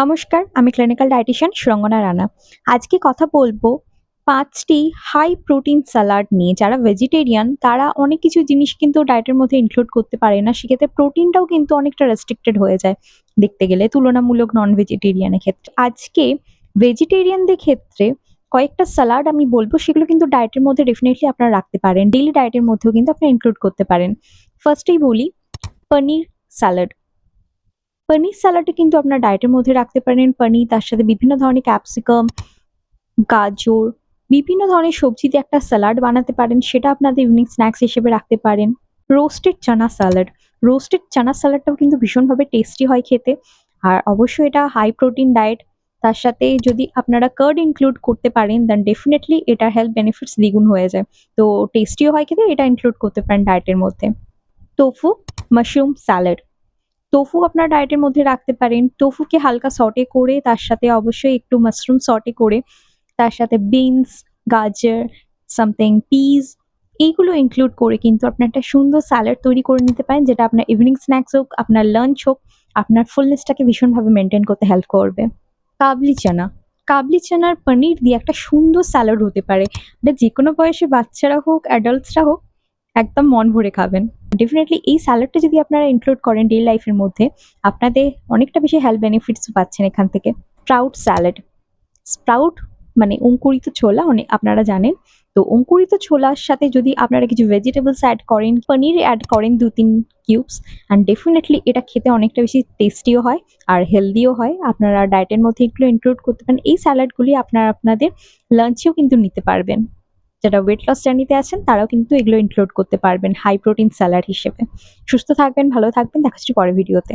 নমস্কার, আমি clinical dietician Surangana Rana. আজকে কথা বলব পাঁচটি হাই প্রোটিন স্যালাড নিয়ে। যারা ভেজিটেরিয়ান তারা অনেক কিছু জিনিস কিন্তু ডায়েটের মধ্যে ইনক্লুড করতে পারে না। সেক্ষেত্রে প্রোটিনটাও কিন্তু অনেকটা রেস্ট্রিক্টেড হয়ে যায় দেখতে গেলে, তুলনামূলক নন ভেজিটেরিয়ানের ক্ষেত্রে। আজকে ভেজিটেরিয়ানদের ক্ষেত্রে কয়েকটা স্যালাড আমি বলব, সেগুলো কিন্তু ডায়েটের মধ্যে ডেফিনেটলি আপনারা রাখতে পারেন। ডেইলি ডায়েটের মধ্যেও কিন্তু আপনারা ইনক্লুড করতে পারেন। ফার্স্টেই বলি পনির স্যালাড পনির স্যালাডটা কিন্তু আপনার ডায়েটের মধ্যে রাখতে পারেন। পনির তার সাথে বিভিন্ন ধরনের ক্যাপসিকাম গাজর, বিভিন্ন ধরনের সবজি দিয়ে একটা স্যালাড বানাতে পারেন। সেটা আপনাদের ইভিনিং স্ন্যাক্স হিসেবে রাখতে পারেন। রোস্টেড চানা স্যালাড রোস্টেড চানা স্যালাডটাও কিন্তু ভীষণভাবে টেস্টি হয় খেতে। আর অবশ্যই এটা হাই প্রোটিন ডায়েট তার সাথে যদি আপনারা কার্ড ইনক্লুড করতে পারেন দেন ডেফিনেটলি এটার হেলথ বেনিফিটস দ্বিগুণ হয়ে যায়। তো টেস্টিও হয় খেতে, এটা ইনক্লুড করতে পারেন ডায়েটের মধ্যে। টোফু মাশরুম স্যালাড টোফু আপনার ডায়েটের মধ্যে রাখতে পারেন। টোফুকে হালকা সটে করে, তার সাথে অবশ্যই একটু মাশরুম সটে করে, তার সাথে বিনস গাজর সামথিং পিস এইগুলো ইনক্লুড করে কিন্তু আপনার একটা সুন্দর স্যালাড তৈরি করে নিতে পারেন, যেটা আপনার ইভিনিং স্ন্যাক্স হোক, আপনার লাঞ্চ হোক, আপনার ফুলনেসটাকে ভীষণভাবে মেনটেন করতে হেল্প করবে। কাবলি চানা। কাবলি চানার পনির দিয়ে একটা সুন্দর স্যালাড হতে পারে। এটা যে কোনো বয়সে বাচ্চারা হোক অ্যাডাল্টসরা হোক, একদম মন ভরে খাবেন। ডেফিনেটলি এই স্যালাডটা যদি আপনারা ইনক্লুড করেন ডে লাইফের মধ্যে, আপনাদের অনেকটা বেশি হেলথ বেনিফিটস পাচ্ছেন এখান থেকে। স্প্রাউট স্যালাড স্প্রাউট মানে অঙ্কুরিত ছোলা অনেক আপনারা জানেন। তো অঙ্কুরিত ছোলার সাথে যদি আপনারা কিছু ভেজিটেবলস অ্যাড করেন, পনির অ্যাড করেন দু তিন কিউবস অ্যান্ড ডেফিনেটলি এটা খেতে অনেকটা বেশি টেস্টিও হয়, আর হেলদিও হয়। আপনারা ডায়েটের মধ্যে এগুলো ইনক্লুড করতে পারেন। এই স্যালাডগুলি আপনারা আপনাদের লাঞ্চেও কিন্তু নিতে পারবেন। যারা ওয়েট লস জার্নিতে আছেন, তারাও কিন্তু এগুলো ইনক্লুড করতে পারবেন হাই প্রোটিন স্যালাড হিসেবে। সুস্থ থাকবেন, ভালো থাকবেন দেখাচ্ছি পরে পরের ভিডিওতে